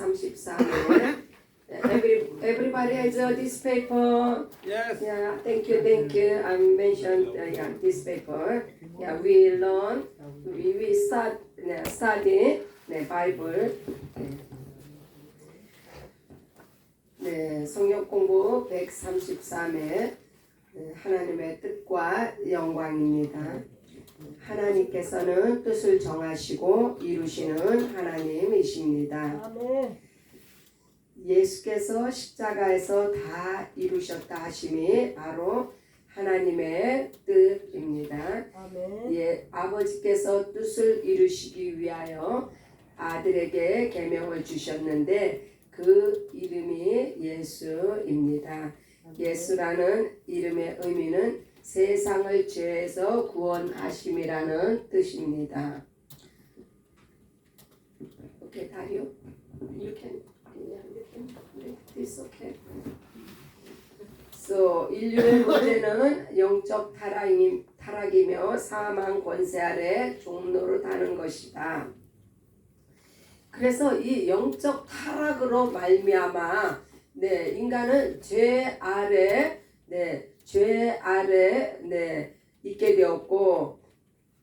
133일. Every, everybody has uh, this paper. Yes. Yeah, thank you, thank you. I mentioned uh, yeah, this paper. Yeah, we learn, we, we start, 네, study 네, Bible. 네. 네, 성역 공부 133회 네, 하나님의 뜻과 영광입니다. 하나님께서는 뜻을 정하시고 이루시는 하나님이십니다. 예수께서 십자가에서 다 이루셨다 하심이 바로 하나님의 뜻입니다. 아멘. 예, 아버지께서 뜻을 이루시기 위하여 아들에게 계명을 주셨는데 그 이름이 예수입니다. 예수라는 이름의 의미는 세상을 죄에서 구원하심이라는 뜻입니다. Okay, Dario, you can, yeah, you can this okay. So 인류의 문제는 영적 타락이, 타락이며 사망 권세 아래 종로로 다는 것이다. 그래서 이 영적 타락으로 말미암아 네 인간은 죄 아래 네 죄 아래 네 있게 되었고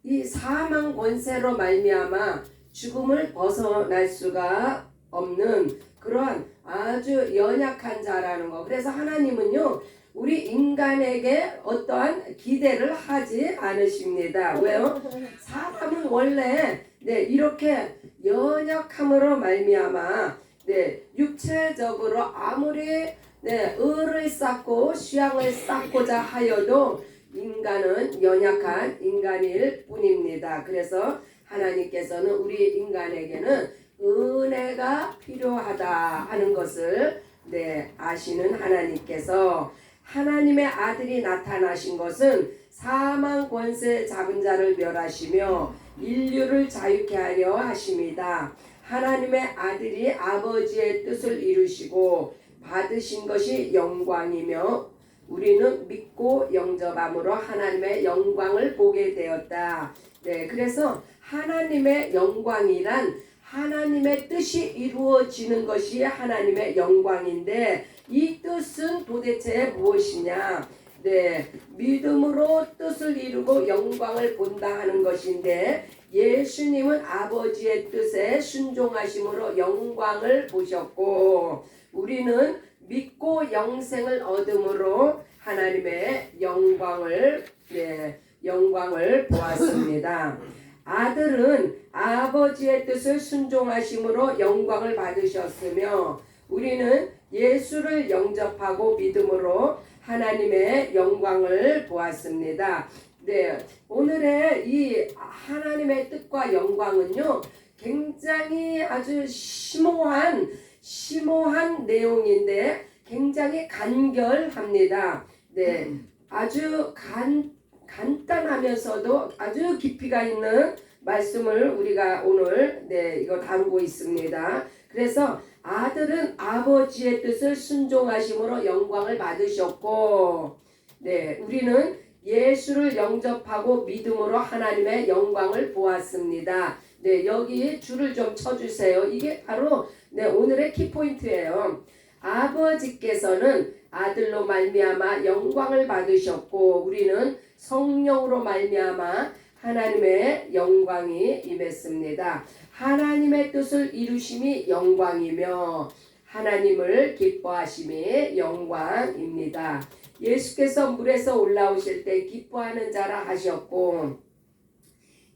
이 사망 권세로 말미암아 죽음을 벗어날 수가 없는 그러한 아주 연약한 자라는 거. 그래서 하나님은요 우리 인간에게 어떠한 기대를 하지 않으십니다. 왜요? 사람은 원래 네 이렇게 연약함으로 말미암아 네 육체적으로 아무리 네 을을 쌓고 수양을 쌓고자 하여도 인간은 연약한 인간일 뿐입니다. 그래서 하나님께서는 우리 인간에게는 은혜가 필요하다 하는 것을 네 아시는 하나님께서 하나님의 아들이 나타나신 것은 사망 권세 잡은 자를 멸하시며 인류를 자유케 하려 하십니다. 하나님의 아들이 아버지의 뜻을 이루시고 받으신 것이 영광이며 우리는 믿고 영접함으로 하나님의 영광을 보게 되었다. 네, 그래서 하나님의 영광이란 하나님의 뜻이 이루어지는 것이 하나님의 영광인데 이 뜻은 도대체 무엇이냐? 네, 믿음으로 뜻을 이루고 영광을 본다 하는 것인데 예수님은 아버지의 뜻에 순종하심으로 영광을 보셨고 우리는 믿고 영생을 얻음으로 하나님의 영광을 네, 영광을 보았습니다. 아들은 아버지의 뜻을 순종하심으로 영광을 받으셨으며 우리는 예수를 영접하고 믿음으로 하나님의 영광을 보았습니다. 네, 오늘의 이 하나님의 뜻과 영광은요, 굉장히 아주 심오한, 심오한 내용인데, 굉장히 간결합니다. 네, 아주 간, 간단하면서도 아주 깊이가 있는 말씀을 우리가 오늘, 네, 이거 다루고 있습니다. 그래서 아들은 아버지의 뜻을 순종하심으로 영광을 받으셨고, 네, 우리는 예수를 영접하고 믿음으로 하나님의 영광을 보았습니다. 네, 여기 줄을 좀 쳐주세요. 이게 바로 네, 오늘의 키포인트예요. 아버지께서는 아들로 말미암아 영광을 받으셨고 우리는 성령으로 말미암아 하나님의 영광이 임했습니다. 하나님의 뜻을 이루심이 영광이며 하나님을 기뻐하심이 영광입니다. 예수께서 물에서 올라오실 때 기뻐하는 자라 하셨고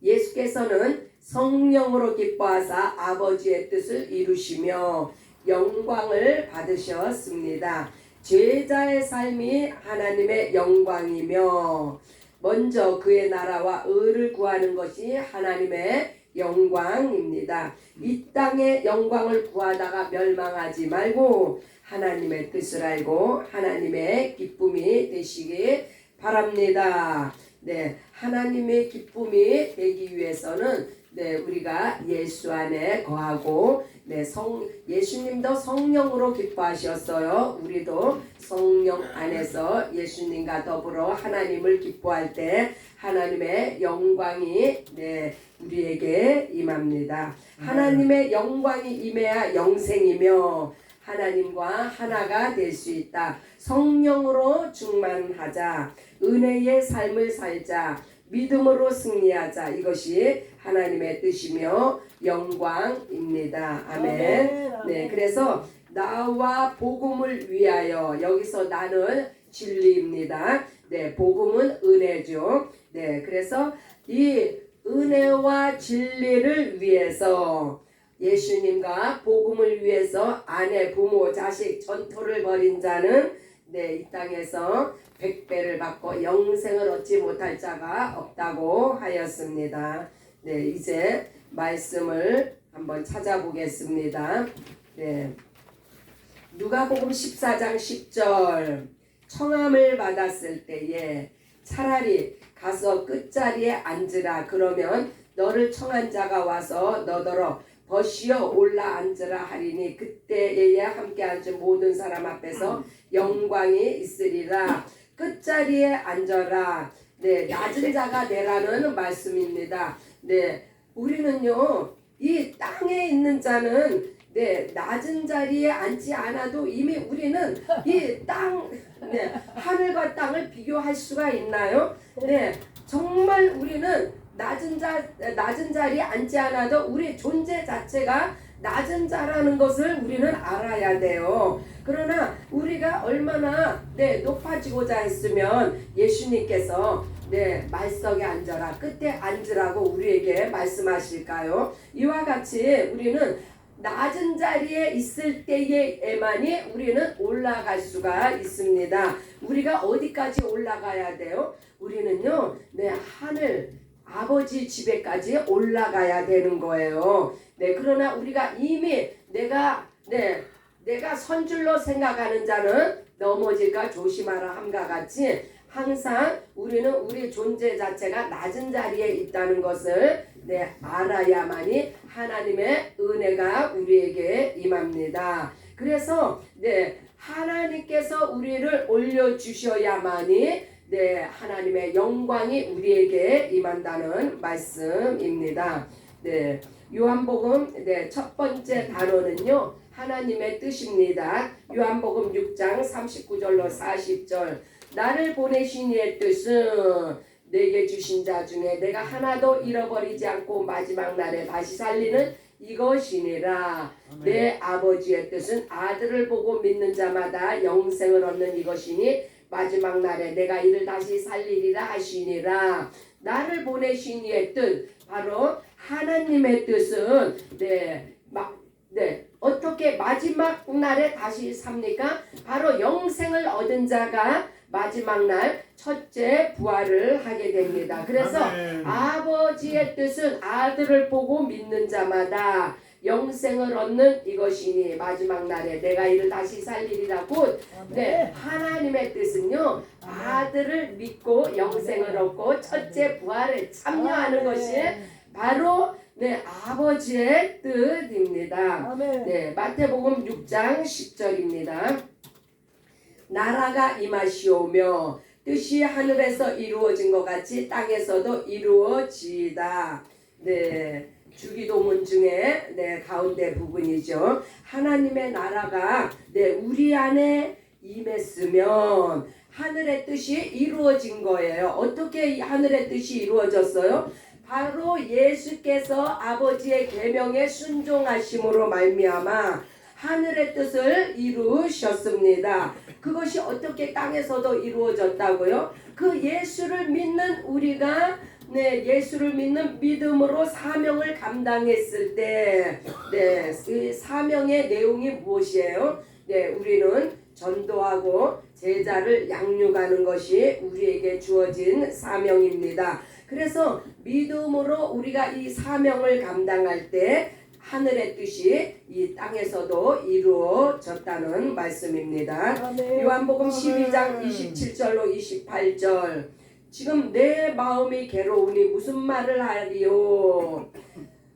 예수께서는 성령으로 기뻐하사 아버지의 뜻을 이루시며 영광을 받으셨습니다. 제자의 삶이 하나님의 영광이며 먼저 그의 나라와 의를 구하는 것이 하나님의 영광입니다. 이 땅의 영광을 구하다가 멸망하지 말고 하나님의 뜻을 알고 하나님의 기쁨이 되시기 바랍니다. 네, 하나님의 기쁨이 되기 위해서는 네, 우리가 예수 안에 거하고 네, 성 예수님도 성령으로 기뻐하셨어요. 우리도 성령 안에서 예수님과 더불어 하나님을 기뻐할 때 하나님의 영광이 네, 우리에게 임합니다. 하나님의 영광이 임해야 영생이며 하나님과 하나가 될 수 있다. 성령으로 충만하자. 은혜의 삶을 살자. 믿음으로 승리하자. 이것이 하나님의 뜻이며 영광입니다. 아멘. 네, 그래서 나와 복음을 위하여 여기서 나는 진리입니다. 네, 복음은 은혜죠. 네, 그래서 이 은혜와 진리를 위해서 예수님과 복음을 위해서 아내, 부모, 자식 전토를 벌인 자는 네, 이 땅에서 백배를 받고 영생을 얻지 못할 자가 없다고 하였습니다. 네, 이제 말씀을 한번 찾아보겠습니다. 네. 누가복음 14장 10절. 청함을 받았을 때에 차라리 가서 끝자리에 앉으라. 그러면 너를 청한 자가 와서 너더러 벗이어 올라 앉으라 하리니 그때에 함께 앉은 모든 사람 앞에서 영광이 있으리라. 끝자리에 앉아라. 네 낮은 자가 되라는 말씀입니다 네 우리는요 이 땅에 있는 자는 네 낮은 자리에 앉지 않아도 이미 우리는 이 땅 네, 하늘과 땅을 비교할 수가 있나요? 네 정말 우리는 낮은 자 낮은 자리에 앉지 않아도 우리 존재 자체가 낮은 자라는 것을 우리는 알아야 돼요. 그러나 우리가 얼마나 네 높아지고자 했으면 예수님께서 네 말석에 앉아라 끝에 앉으라고 우리에게 말씀하실까요? 이와 같이 우리는 낮은 자리에 있을 때에만이 우리는 올라갈 수가 있습니다. 우리가 어디까지 올라가야 돼요? 우리는요, 네, 하늘, 아버지 집에까지 올라가야 되는 거예요. 네, 그러나 우리가 이미 내가, 네, 내가 선줄로 생각하는 자는 넘어질까 조심하라 함과 같이 항상 우리는 우리 존재 자체가 낮은 자리에 있다는 것을 네, 알아야만이 하나님의 은혜가 우리에게 임합니다. 그래서 네, 하나님께서 우리를 올려 주셔야만이 네, 하나님의 영광이 우리에게 임한다는 말씀입니다. 네, 요한복음 네, 첫 번째 단어는요. 하나님의 뜻입니다. 요한복음 6장 39절로 40절. 나를 보내신 이의 뜻은 내게 주신 자 중에 내가 하나도 잃어버리지 않고 마지막 날에 다시 살리는 이것이니라. 내 아버지의 뜻은 아들을 보고 믿는 자마다 영생을 얻는 이것이니 마지막 날에 내가 이를 다시 살리리라 하시니라. 나를 보내신 이의 뜻 바로 하나님의 뜻은 네, 막, 네, 어떻게 마지막 날에 다시 삽니까? 바로 영생을 얻은 자가 마지막 날 첫째 부활을 하게 됩니다. 그래서 아멘. 아버지의 뜻은 아들을 보고 믿는 자마다 영생을 얻는 이것이니 마지막 날에 내가 이를 다시 살리리라 곧 네, 하나님의 뜻은요 아들을 믿고 영생을 얻고 첫째 부활에 참여하는 것이 바로 네 아버지의 뜻입니다. 네 마태복음 6장 10절입니다. 나라가 임하시오며 뜻이 하늘에서 이루어진 것 같이 땅에서도 이루어지이다. 네. 주기도문 중에 네 가운데 부분이죠. 하나님의 나라가 네 우리 안에 임했으면 하늘의 뜻이 이루어진 거예요. 어떻게 이 하늘의 뜻이 이루어졌어요? 바로 예수께서 아버지의 계명에 순종하심으로 말미암아 하늘의 뜻을 이루셨습니다. 그것이 어떻게 땅에서도 이루어졌다고요? 그 예수를 믿는 우리가 네, 예수를 믿는 믿음으로 사명을 감당했을 때, 네, 그 사명의 내용이 무엇이에요? 네, 우리는 전도하고 제자를 양육하는 것이 우리에게 주어진 사명입니다. 그래서 믿음으로 우리가 이 사명을 감당할 때 하늘의 뜻이 이 땅에서도 이루어졌다는 말씀입니다. 요한복음 12장 아멘. 27절로 28절 지금 내 마음이 괴로우니 무슨 말을 하리요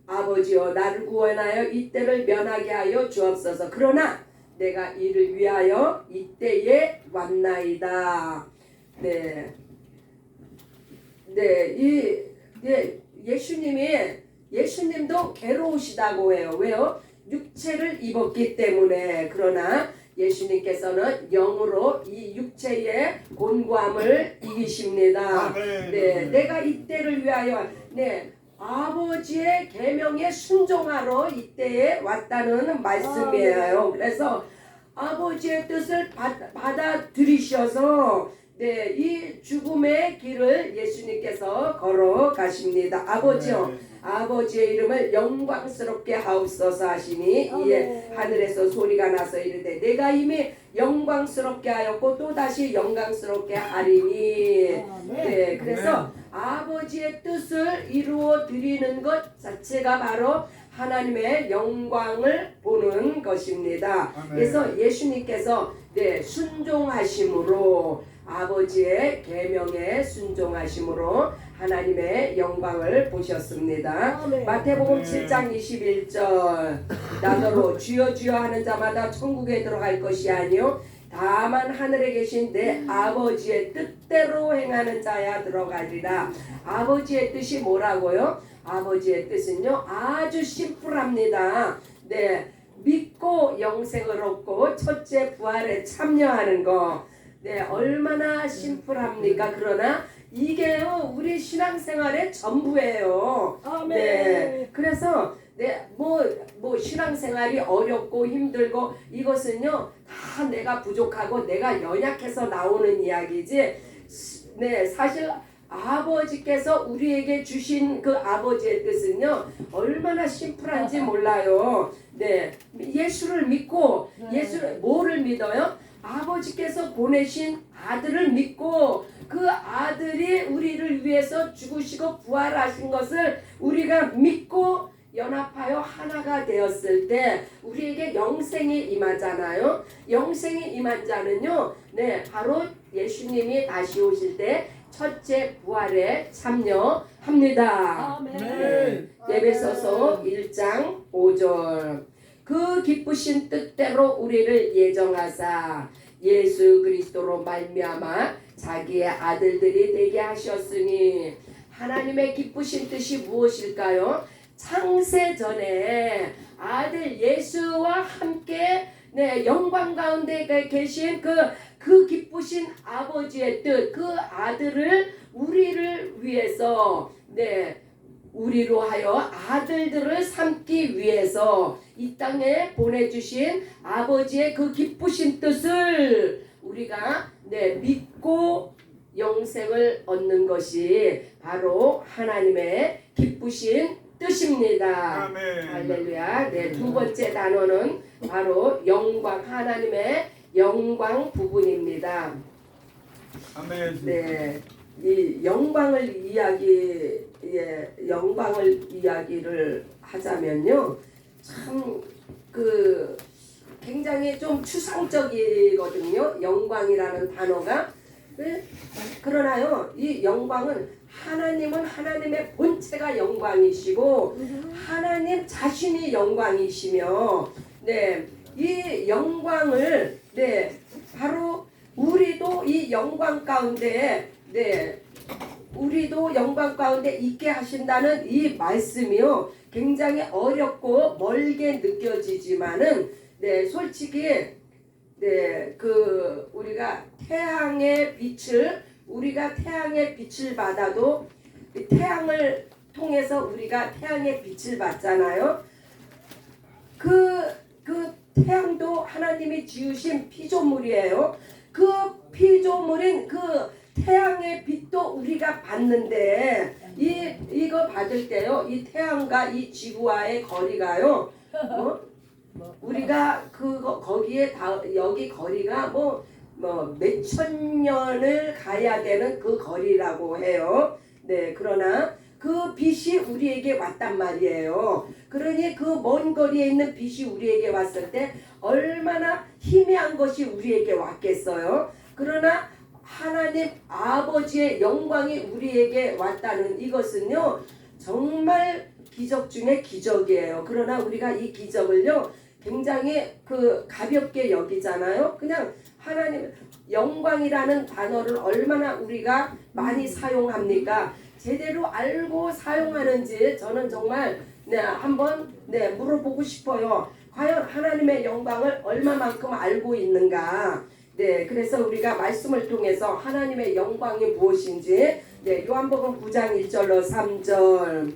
아버지여 나를 구원하여 이때를 면하게 하여 주옵소서. 그러나 내가 이를 위하여 이때에 왔나이다. 네. 네, 이 예, 예수님이 예수님도 괴로우시다고 해요. 왜요? 육체를 입었기 때문에 그러나 예수님께서는 영으로 이 육체의 곤고함을 이기십니다. 아멘. 네, 내가 이때를 위하여 네 아버지의 계명에 순종하러 이때에 왔다는 말씀이에요. 그래서 아버지의 뜻을 받, 받아들이셔서 네, 이 죽음의 길을 예수님께서 걸어 가십니다. 아버지요. 네. 아버지의 이름을 영광스럽게 하옵소서 하시니. 이에 하늘에서 소리가 나서 이르되 내가 이미 영광스럽게 하였고 또 다시 영광스럽게 하리니. 네 그래서 아버지의 뜻을 이루어 드리는 것 자체가 바로 하나님의 영광을 보는 것입니다. 그래서 예수님께서 네 순종하심으로 아버지의 계명에 순종하심으로 하나님의 영광을 보셨습니다. 아멘. 마태복음 아멘. 7장 21절 나더러 주여 주여 하는 자마다 천국에 들어갈 것이 아니요 다만 하늘에 계신 내 아버지의 뜻대로 행하는 자야 들어가리라. 아버지의 뜻이 뭐라고요? 아버지의 뜻은요 아주 심플합니다. 네 믿고 영생을 얻고 첫째 부활에 참여하는 거. 네 얼마나 심플합니까? 그러나 이게요 우리 신앙생활의 전부예요. 아멘. 네. 그래서 네뭐뭐 신앙생활이 어렵고 힘들고 이것은요 다 내가 부족하고 내가 연약해서 나오는 이야기지. 스- 네 사실 아버지께서 우리에게 주신 그 아버지의 뜻은요 얼마나 심플한지 몰라요. 네 예수를 믿고 예수 뭐를 믿어요? 아버지께서 보내신 아들을 믿고 위해서 죽으시고 부활하신 것을 우리가 믿고 연합하여 하나가 되었을 때 우리에게 영생이 임하잖아요. 영생이 임한 자는요, 네, 바로 예수님이 다시 오실 때 첫째 부활에 참여합니다. 아멘. 네. 예배소서 1장 5절 그 기쁘신 뜻대로 우리를 예정하사 예수 그리스도로 말미암아 자기의 아들들이 되게 하셨으니 하나님의 기쁘신 뜻이 무엇일까요? 창세 전에 아들 예수와 함께 네, 영광 가운데 계신 그, 그 기쁘신 아버지의 뜻, 그 아들을 우리를 위해서, 네, 우리로 하여 아들들을 삼기 위해서 이 땅에 보내주신 아버지의 그 기쁘신 뜻을 우리가 네, 믿 고 영생을 얻는 것이 바로 하나님의 기쁘신 뜻입니다. 아멘. 할렐루야. 네, 두 번째 단어는 바로 영광, 하나님의 영광 부분입니다. 아멘. 네, 이 영광을 이야기, 예, 영광을 이야기를 하자면요, 참 그 굉장히 좀 추상적이거든요. 영광이라는 단어가. 네? 그러나요, 이 영광은 하나님은 하나님의 본체가 영광이시고 하나님 자신이 영광이시며, 네, 이 영광을 네 바로 우리도 이 영광 가운데 네 우리도 영광 가운데 있게 하신다는 이 말씀이요 굉장히 어렵고 멀게 느껴지지만은 네 솔직히 네 그 우리가 태양의 빛을 우리가 태양의 빛을 받아도 이 태양을 통해서 우리가 태양의 빛을 받잖아요. 그, 그 태양도 하나님이 지으신 피조물이에요. 그 피조물인 그 태양의 빛도 우리가 받는데 이 이거 받을 때요. 이 태양과 이 지구와의 거리가요. 어? 우리가 그거 거기에 다 여기 거리가 뭐 뭐 몇천 년을 가야 되는 그 거리라고 해요. 네, 그러나 그 빛이 우리에게 왔단 말이에요. 그러니 그 먼 거리에 있는 빛이 우리에게 왔을 때 얼마나 희미한 것이 우리에게 왔겠어요. 그러나 하나님 아버지의 영광이 우리에게 왔다는 이것은요, 정말 기적 중에 기적이에요. 그러나 우리가 이 기적을요 굉장히 그 가볍게 여기잖아요. 그냥 하나님 영광이라는 단어를 얼마나 우리가 많이 사용합니까? 제대로 알고 사용하는지 저는 정말 네 한번 네 물어보고 싶어요. 과연 하나님의 영광을 얼마만큼 알고 있는가? 네, 그래서 우리가 말씀을 통해서 하나님의 영광이 무엇인지 네, 요한복음 9장 1절로 3절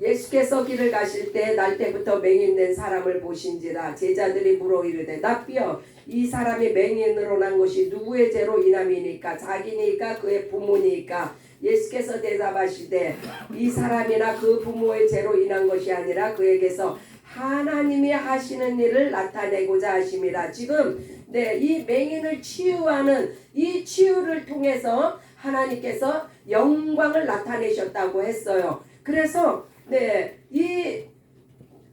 예수께서 길을 가실 때 날 때부터 맹인된 사람을 보신지라 제자들이 물어 이르되 납비여 이 사람이 맹인으로 난 것이 누구의 죄로 인함이니까? 자기니까? 그의 부모니까? 예수께서 대답하시되 이 사람이나 그 부모의 죄로 인한 것이 아니라 그에게서 하나님이 하시는 일을 나타내고자 하심이라. 지금 네, 이 맹인을 치유하는 이 치유를 통해서 하나님께서 영광을 나타내셨다고 했어요. 그래서 네, 이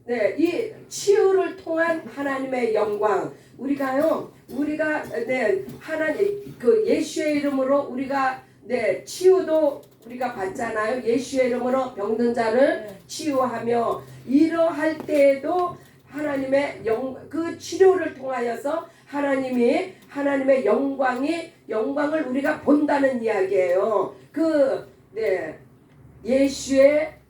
네, 이 치유를 통한 하나님의 영광 우리가요. 우리가 네, 하나님 그 예수의 이름으로 우리가 네, 치유도 우리가 받잖아요. 예수의 이름으로 병든 자를 치유하며 이러할 때에도 하나님의 영 그 치료를 통하여서 하나님이 하나님의 영광이 영광을 우리가 본다는 이야기예요. 그 네. 예수의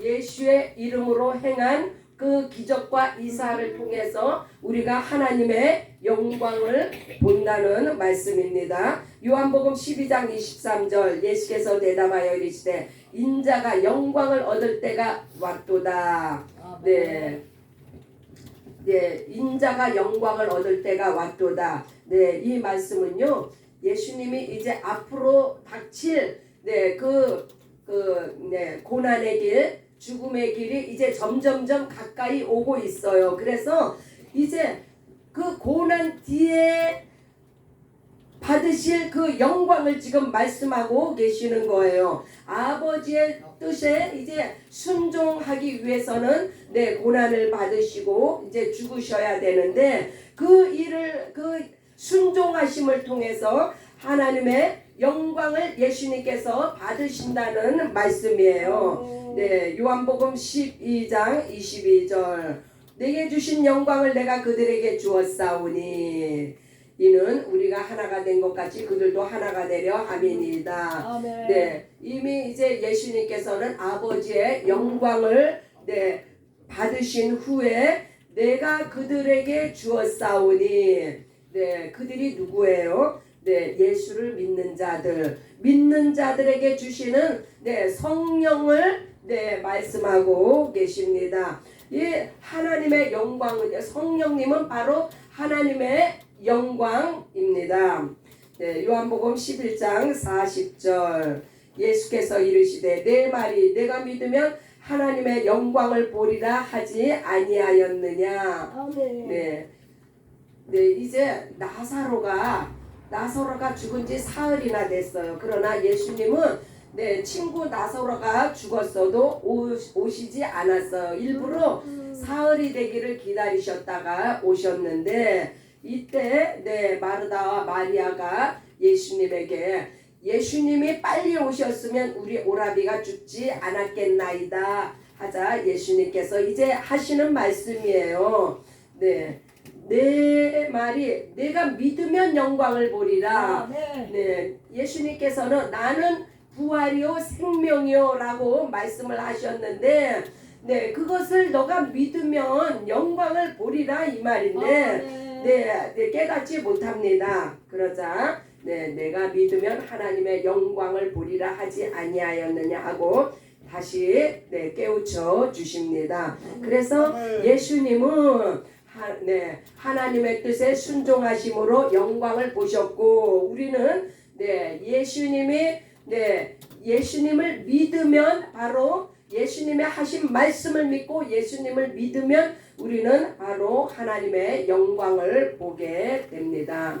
예수의 이름으로 행한 그 기적과 이사를 통해서 우리가 하나님의 영광을 본다는 말씀입니다. 요한복음 12장 23절 예수께서 대답하여 이르시되 인자가 영광을 얻을 때가 왔도다. 네. 네, 인자가 영광을 얻을 때가 왔도다. 네, 이 말씀은요. 예수님이 이제 앞으로 닥칠 네, 그, 그, 네, 고난의 길, 죽음의 길이 이제 점점점 가까이 오고 있어요. 그래서 이제 그 고난 뒤에 받으실 그 영광을 지금 말씀하고 계시는 거예요. 아버지의 뜻에 이제 순종하기 위해서는 네 고난을 받으시고 이제 죽으셔야 되는데 그 일을 그 순종하심을 통해서 하나님의 영광을 예수님께서 받으신다는 말씀이에요. 네, 요한복음 12장 22절. 내게 주신 영광을 내가 그들에게 주었사오니 이는 우리가 하나가 된 것 같이 그들도 하나가 되려 함이니이다. 아멘. 네, 이미 이제 예수님께서는 아버지의 영광을 네, 받으신 후에 내가 그들에게 주었사오니 네, 그들이 누구예요? 네, 예수를 믿는 자들, 믿는 자들에게 주시는 네, 성령을 네, 말씀하고 계십니다. 이 하나님의 영광은 성령님은 바로 하나님의 영광입니다. 네, 요한복음 11장 40절 예수께서 이르시되 내 말이 내가 믿으면 하나님의 영광을 보리라 하지 아니하였느냐. 네. 네, 이제 나사로가 나사로가 죽은 지 사흘이나 됐어요. 그러나 예수님은 네, 친구 나사로가 죽었어도 오, 오시지 않았어요. 일부러 사흘이 되기를 기다리셨다가 오셨는데 이때 네, 마르다와 마리아가 예수님에게 예수님이 빨리 오셨으면 우리 오라비가 죽지 않았겠나이다 하자 예수님께서 이제 하시는 말씀이에요. 네. 내 말이 내가 믿으면 영광을 보리라. 아멘. 네, 예수님께서는 나는 부활이요 생명이요라고 말씀을 하셨는데, 네, 그것을 너가 믿으면 영광을 보리라 이 말인데, 아멘. 네, 네 깨닫지 못합니다. 그러자, 네, 내가 믿으면 하나님의 영광을 보리라 하지 아니하였느냐 하고 다시 네 깨우쳐 주십니다. 그래서 예수님은 하, 네, 하나님의 뜻에 순종하심으로 영광을 보셨고 우리는 네, 예수님이 네, 예수님을 믿으면 바로 예수님의 하신 말씀을 믿고 예수님을 믿으면 우리는 바로 하나님의 영광을 보게 됩니다.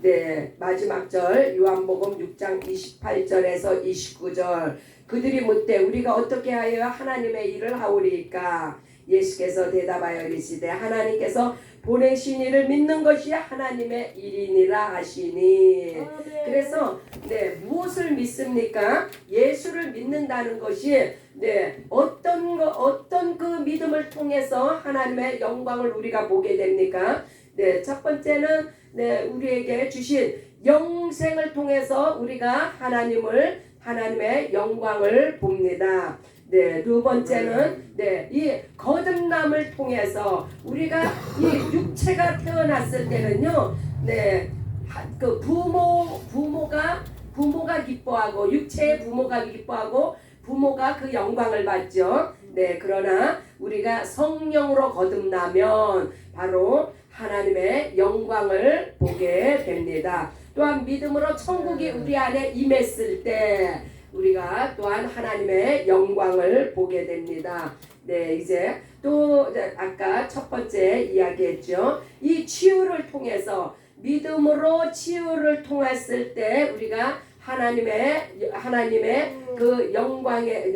네, 마지막 절 요한복음 6장 28절에서 29절 그들이 묻되 우리가 어떻게 하여 하나님의 일을 하오리까 예수께서 대답하여 이르시되 하나님께서 보내신 이를 믿는 것이 하나님의 일이니라 하시니 그래서 네 무엇을 믿습니까? 예수를 믿는다는 것이 네 어떤 거 어떤 그 믿음을 통해서 하나님의 영광을 우리가 보게 됩니까? 네첫 번째는 네 우리에게 주신 영생을 통해서 우리가 하나님을 하나님의 영광을 봅니다. 네, 두 번째는 네, 이 거듭남을 통해서 우리가 이 육체가 태어났을 때는요. 네. 하- 그 부모 부모가 부모가 기뻐하고 육체의 부모가 기뻐하고 부모가 그 영광을 받죠. 네, 그러나 우리가 성령으로 거듭나면 바로 하나님의 영광을 보게 됩니다. 또한 믿음으로 천국이 우리 안에 임했을 때 우리가 또한 하나님의 영광을 보게 됩니다. 네, 이제 또 아까 첫 번째 이야기했죠. 이 치유를 통해서 믿음으로 치유를 통했을 때 우리가 하나님의 하나님의 그 영광의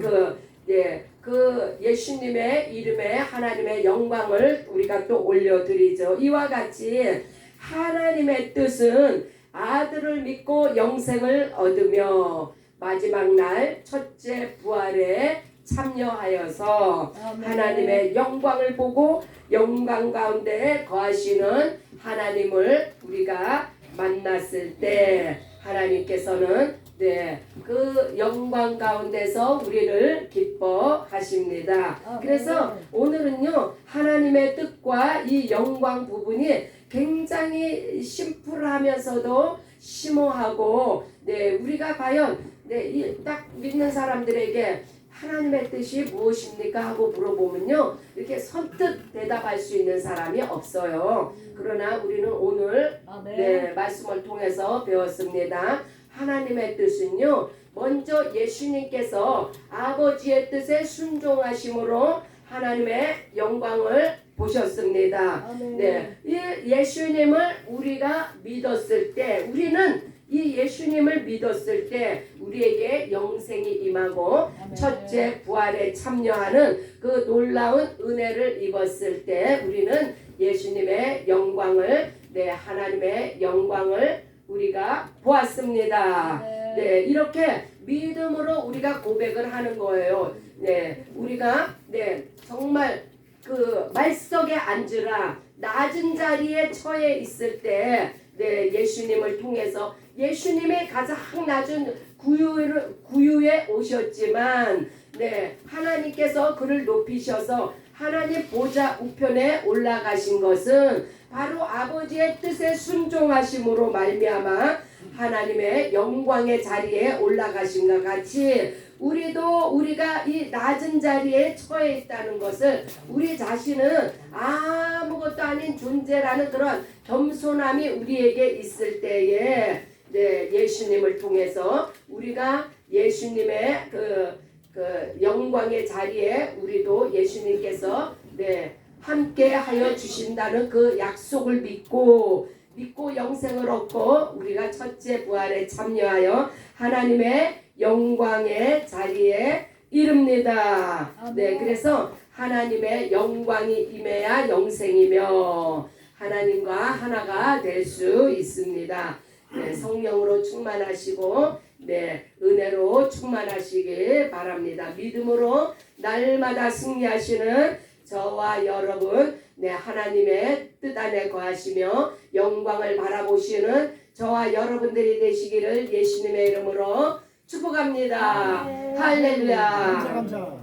그 예, 그 예수님의 이름에 하나님의 영광을 우리가 또 올려드리죠. 이와 같이 하나님의 뜻은 아들을 믿고 영생을 얻으며 마지막 날 첫째 부활에 참여하여서 하나님의 영광을 보고 영광 가운데 거하시는 하나님을 우리가 만났을 때 하나님께서는 네, 그 영광 가운데서 우리를 기뻐하십니다. 아멘. 그래서 오늘은요 하나님의 뜻과 이 영광 부분이 굉장히 심플하면서도 심오하고 네 우리가 과연 네 딱 믿는 사람들에게 하나님의 뜻이 무엇입니까 하고 물어보면요 이렇게 선뜻 대답할 수 있는 사람이 없어요. 그러나 우리는 오늘 네, 말씀을 통해서 배웠습니다. 하나님의 뜻은요, 먼저 예수님께서 아버지의 뜻에 순종하심으로 하나님의 영광을 보셨습니다. 네, 이 예수님을 우리가 믿었을 때, 우리는 이 예수님을 믿었을 때 우리에게 영생이 임하고 첫째 부활에 참여하는 그 놀라운 은혜를 입었을 때 우리는 예수님의 영광을 네 하나님의 영광을 우리가 보았습니다. 네 이렇게 믿음으로 우리가 고백을 하는 거예요. 네 우리가 네 정말 그 말석에 앉으라 낮은 자리에 처해 있을 때 네, 예수님을 통해서 예수님의 가장 낮은 구유를, 구유에 오셨지만 네, 하나님께서 그를 높이셔서 하나님 보좌 우편에 올라가신 것은 바로 아버지의 뜻에 순종하심으로 말미암아 하나님의 영광의 자리에 올라가신 것 같이 우리도 우리가 이 낮은 자리에 처해 있다는 것을 우리 자신은 아무것도 아닌 존재라는 그런 겸손함이 우리에게 있을 때에 네, 예수님을 통해서 우리가 예수님의 그, 그 영광의 자리에 우리도 예수님께서 네, 함께 하여 주신다는 그 약속을 믿고 믿고 영생을 얻고 우리가 첫째 부활에 참여하여 하나님의 영광의 자리에 이릅니다. 네, 그래서 하나님의 영광이 임해야 영생이며 하나님과 하나가 될 수 있습니다. 네, 성령으로 충만하시고 네, 은혜로 충만하시길 바랍니다. 믿음으로 날마다 승리하시는 저와 여러분 네, 하나님의 뜻 안에 거하시며 영광을 바라보시는 저와 여러분들이 되시기를 예수님의 이름으로 축복합니다. 할렐루야. 감사 감사.